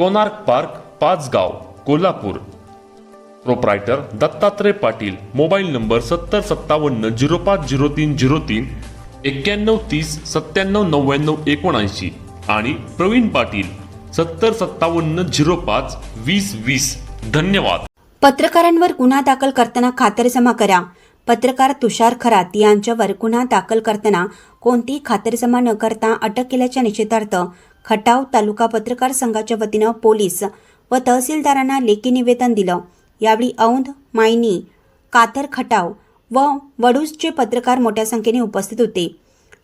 Konark park Pachgaon Kolhapur. Proprietor Dattatray Patil mobile number सत्तर सत्तावन्न zero पाच zero तीन झिरो तीन एक्क्याण्णव तीस सत्त्याण्णव नव्याण्णव एकोणऐंशी आणि प्रवीण पाटील सत्तर सत्तावन्न झिरो पाच वीस वीस. धन्यवाद. पत्रकारांवर गुन्हा दाखल करताना खातरजमा करा. पत्रकार तुषार खरात यांच्यावर गुन्हा दाखल करताना कोणतीही खातरजमा न करता अटक केल्याच्या निषेधार्थ खटाव तालुका पत्रकार संघाच्या वतीनं पोलीस व तहसीलदारांना लेखी निवेदन दिलं. यावेळी औंध मायनी कातर खटाव व वडूजचे पत्रकार मोठ्या संख्येने उपस्थित होते.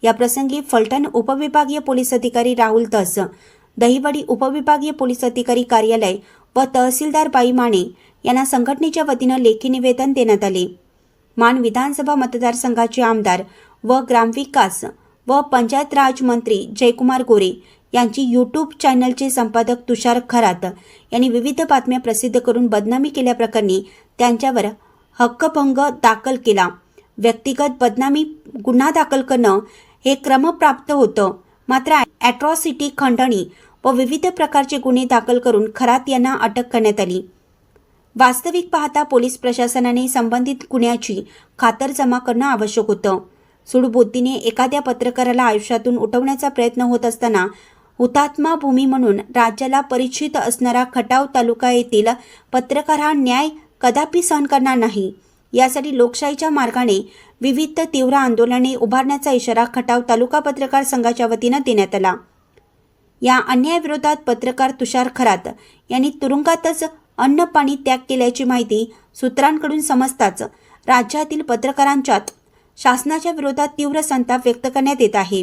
याप्रसंगी फलटण उपविभागीय पोलीस अधिकारी राहुल तस दहिवडी उपविभागीय पोलीस अधिकारी कार्यालय व तहसीलदार बाई माने यांना संघटनेच्या वतीनं लेखी निवेदन देण्यात आले. मान विधानसभा मतदारसंघाचे आमदार व ग्रामविकास व पंचायत राज मंत्री जयकुमार गोरे यांची यूट्यूब चॅनलचे संपादक तुषार खरात यांनी विविध बातम्या प्रसिद्ध करून बदनामी केल्याप्रकरणी त्यांच्यावर हक्कभंग दाखल केला. व्यक्तिगत बदनामी गुन्हा दाखल करणं हे क्रमप्राप्त होतं. मात्र ॲट्रॉसिटी खंडणी व विविध प्रकारचे गुन्हे दाखल करून खरात यांना अटक करण्यात आली. वास्तविक पाहता पोलीस प्रशासनाने संबंधित गुन्ह्याची खातर जमा करणं आवश्यक होतं. सुडबुद्धीने एखाद्या पत्रकाराला आयुष्यातून उठवण्याचा प्रयत्न होत असताना हुतात्मा भूमी म्हणून राज्याला परिचित असणारा खटाव तालुका येथील पत्रकार हा न्याय कदापि सहन करणार नाही. यासाठी लोकशाहीच्या मार्गाने विविध तीव्र आंदोलने उभारण्याचा इशारा खटाव तालुका पत्रकार संघाच्या वतीनं देण्यात आला. या अन्यायाविरोधात पत्रकार तुषार खरात यांनी तुरुंगातच अन्न पाणी त्याग केल्याची माहिती सूत्रांकडून समजताच राज्यातील पत्रकारांच्यात शासनाच्या विरोधात तीव्र संताप व्यक्त करण्यात येत आहे.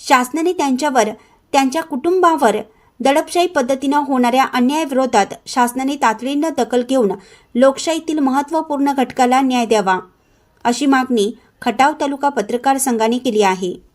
शासनाने त्यांच्यावर त्यांच्या कुटुंबावर दडपशाही पद्धतीनं होणाऱ्या अन्यायाविरोधात शासनाने तातडीनं दखल घेऊन लोकशाहीतील महत्त्वपूर्ण घटकाला न्याय द्यावा अशी मागणी खटाव तालुका पत्रकार संघाने केली आहे.